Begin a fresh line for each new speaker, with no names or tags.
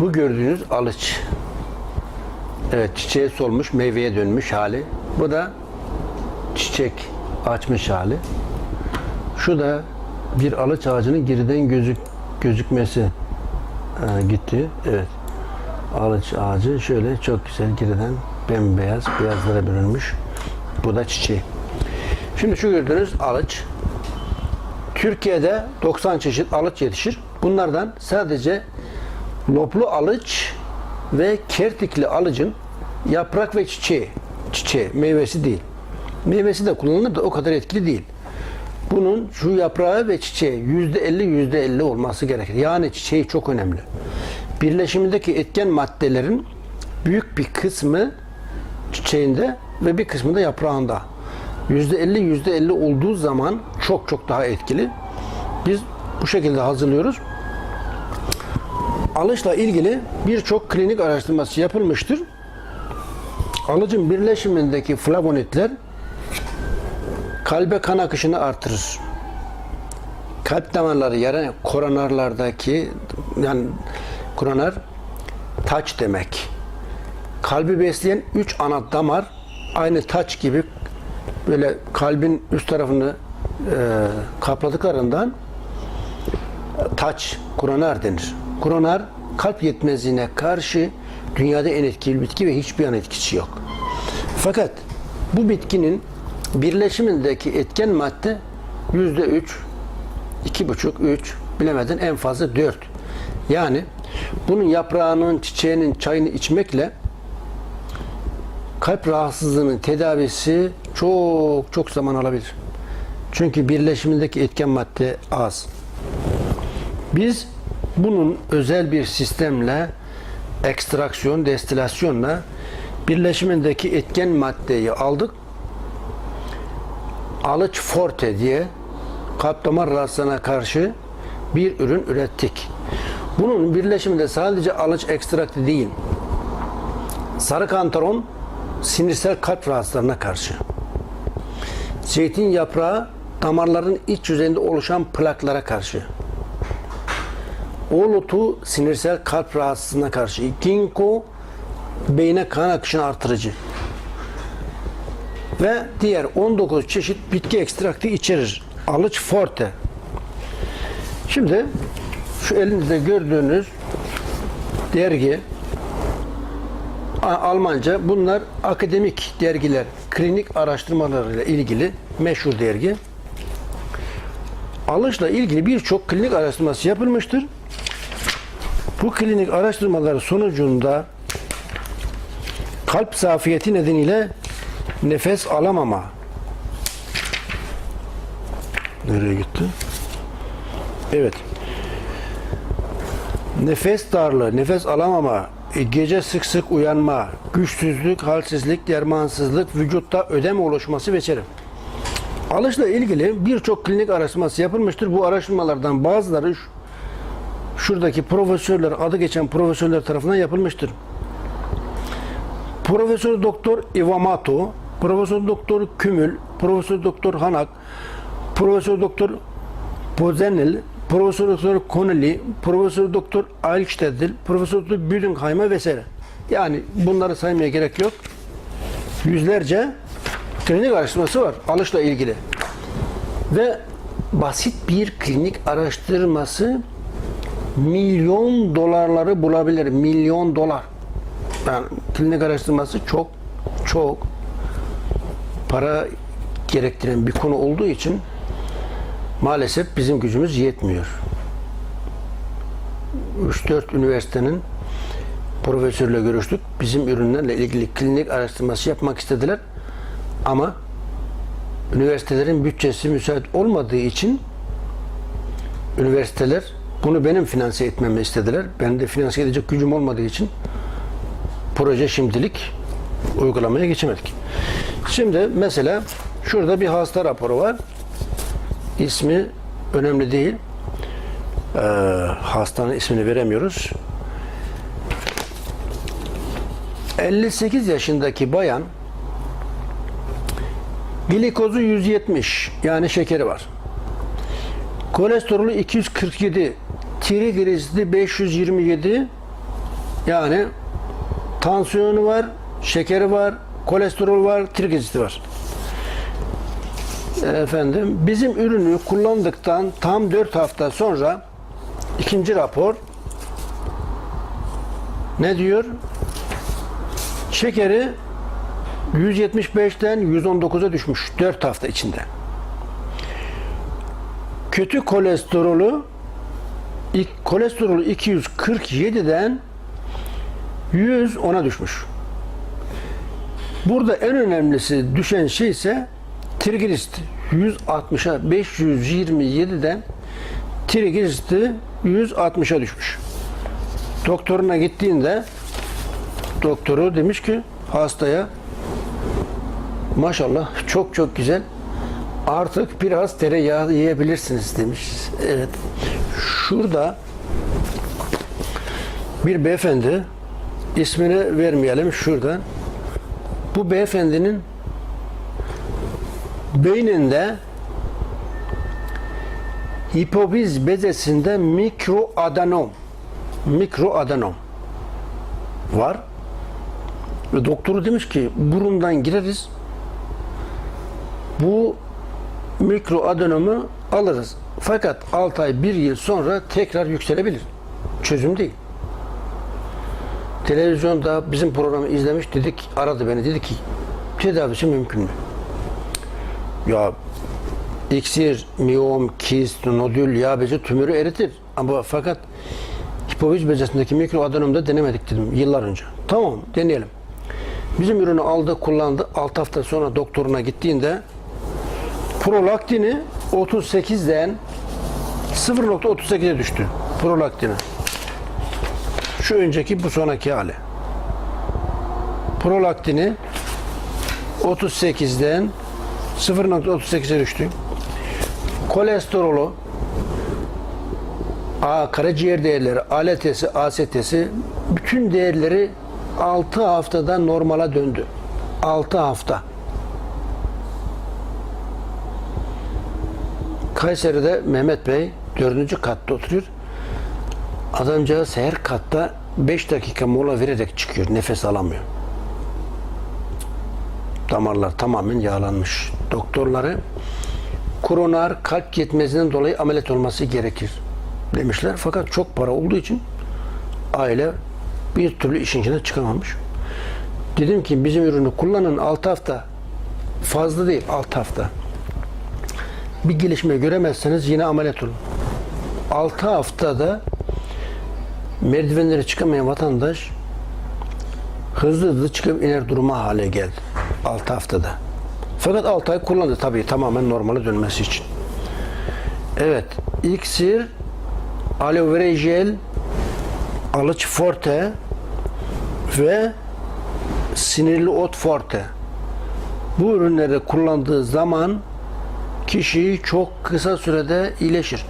Bu gördüğünüz alıç. Evet çiçeğe solmuş, meyveye dönmüş hali. Bu da çiçek açmış hali. Şu da bir alıç ağacının geriden gözük gözükmesi e, gitti. Evet. Alıç ağacı şöyle çok güzel geriden bembeyaz, beyazlara bürünmüş. Bu da çiçeği. Şimdi şu gördüğünüz alıç. Türkiye'de 90 çeşit alıç yetişir. Bunlardan sadece loplu alıç ve kertikli alıcın yaprak ve çiçeği, çiçeği, meyvesi değil. Meyvesi de kullanılır da o kadar etkili değil. Bunun şu yaprağı ve çiçeği yüzde elli yüzde elli olması gerekir. Yani çiçeği çok önemli. Birleşimindeki etken maddelerin büyük bir kısmı çiçeğinde ve bir kısmı da yaprağında. Yüzde elli yüzde elli olduğu zaman çok çok daha etkili. Biz bu şekilde hazırlıyoruz. Alışla ilgili birçok klinik araştırması yapılmıştır. Alıcın birleşimindeki flavonitler kalbe kan akışını artırır. Kalp damarları yani koronarlardaki yani koronar taç demek. Kalbi besleyen üç ana damar aynı taç gibi böyle kalbin üst tarafını e, kapladıklarından taç, koronar denir. Koronar kalp yetmezliğine karşı dünyada en etkili bitki ve hiçbir yan etkisi yok. Fakat bu bitkinin birleşimindeki etken madde yüzde üç, iki buçuk, üç, bilemedin en fazla dört. Yani bunun yaprağının, çiçeğinin çayını içmekle kalp rahatsızlığının tedavisi çok çok zaman alabilir. Çünkü birleşimindeki etken madde az. Biz bunun özel bir sistemle ekstraksiyon, destilasyonla birleşimindeki etken maddeyi aldık. Alıç Forte diye kalp damar rahatsızlığına karşı bir ürün ürettik. Bunun birleşiminde sadece alıç ekstraktı değil, sarı kantaron sinirsel kalp rahatsızlarına karşı, zeytin yaprağı damarların iç yüzeyinde oluşan plaklara karşı, Oğlutu sinirsel kalp rahatsızlığına karşı. Ginkgo beyne kan akışını artırıcı. Ve diğer 19 çeşit bitki ekstraktı içerir. Alıç forte. Şimdi şu elinizde gördüğünüz dergi Almanca bunlar akademik dergiler, klinik araştırmalarıyla ilgili meşhur dergi. Alışla ilgili birçok klinik araştırması yapılmıştır. Bu klinik araştırmalar sonucunda kalp zafiyeti nedeniyle nefes alamama. Nereye gitti? Evet. Nefes darlığı, nefes alamama, e, gece sık sık uyanma, güçsüzlük, halsizlik, dermansızlık, vücutta ödem oluşması vesaire. Alışla ilgili birçok klinik araştırması yapılmıştır. Bu araştırmalardan bazıları şuradaki profesörler, adı geçen profesörler tarafından yapılmıştır. Profesör Doktor Iwamato, Profesör Doktor Kümül, Profesör Doktor Hanak, Profesör Doktor Pozenel, Profesör Doktor Connelly, Profesör Doktor Alstedel, Profesör Doktor Büdüngheimer vesaire. Yani bunları saymaya gerek yok. Yüzlerce klinik araştırması var alışla ilgili. Ve basit bir klinik araştırması milyon dolarları bulabilir. Milyon dolar. Yani klinik araştırması çok çok para gerektiren bir konu olduğu için maalesef bizim gücümüz yetmiyor. 3-4 üniversitenin profesörle görüştük. Bizim ürünlerle ilgili klinik araştırması yapmak istediler. Ama üniversitelerin bütçesi müsait olmadığı için üniversiteler bunu benim finanse etmemi istediler. Ben de finanse edecek gücüm olmadığı için proje şimdilik uygulamaya geçemedik. Şimdi mesela şurada bir hasta raporu var. İsmi önemli değil. Ee, hastanın ismini veremiyoruz. 58 yaşındaki bayan glikozu 170 yani şekeri var. Kolesterolü 247 Trigliseridi 527 yani tansiyonu var, şekeri var, kolesterol var, trigliseridi var. Efendim bizim ürünü kullandıktan tam 4 hafta sonra ikinci rapor ne diyor? Şekeri 175'ten 119'a düşmüş 4 hafta içinde. Kötü kolesterolü ilk kolesterolü 247'den 110'a düşmüş. Burada en önemlisi düşen şey ise trigliserit 160'a 527'den trigliseriti 160'a düşmüş. Doktoruna gittiğinde doktoru demiş ki hastaya maşallah çok çok güzel artık biraz tereyağı yiyebilirsiniz demiş. Evet. Şurada bir beyefendi ismini vermeyelim şurada. Bu beyefendinin beyninde hipofiz bezesinde mikroadenom mikroadenom var. Ve doktoru demiş ki burundan gireriz. Bu mikroadenomu alırız. Fakat 6 ay 1 yıl sonra tekrar yükselebilir. Çözüm değil. Televizyonda bizim programı izlemiş dedik aradı beni dedi ki tedavisi mümkün mü? Ya iksir, miyom, kist, nodül, yağ bezi tümörü eritir. Ama fakat hipofiz bezesindeki mikroadenomda denemedik dedim yıllar önce. Tamam deneyelim. Bizim ürünü aldı, kullandı. 6 hafta sonra doktoruna gittiğinde prolaktini 38'den 0.38'e düştü. Prolaktini. Şu önceki bu sonraki hali. Prolaktini 38'den 0.38'e düştü. Kolesterolü A, karaciğer değerleri, ALT'si, AST'si bütün değerleri 6 haftada normala döndü. 6 hafta. Kayseri'de Mehmet Bey 4. katta oturuyor. Adamcağız her katta 5 dakika mola vererek çıkıyor. Nefes alamıyor. Damarlar tamamen yağlanmış. Doktorları koroner kalp yetmezliğinden dolayı ameliyat olması gerekir demişler. Fakat çok para olduğu için aile bir türlü işin içine çıkamamış. Dedim ki bizim ürünü kullanın 6 hafta fazla değil 6 hafta. Bir gelişme göremezseniz yine ameliyat olun. 6 haftada merdivenlere çıkamayan vatandaş hızlı hızlı çıkıp iner duruma hale geldi. 6 haftada. Fakat 6 ay kullandı tabii tamamen normale dönmesi için. Evet. İksir, aloe vera jel, alıç forte ve sinirli ot forte. Bu ürünleri kullandığı zaman kişi çok kısa sürede iyileşir.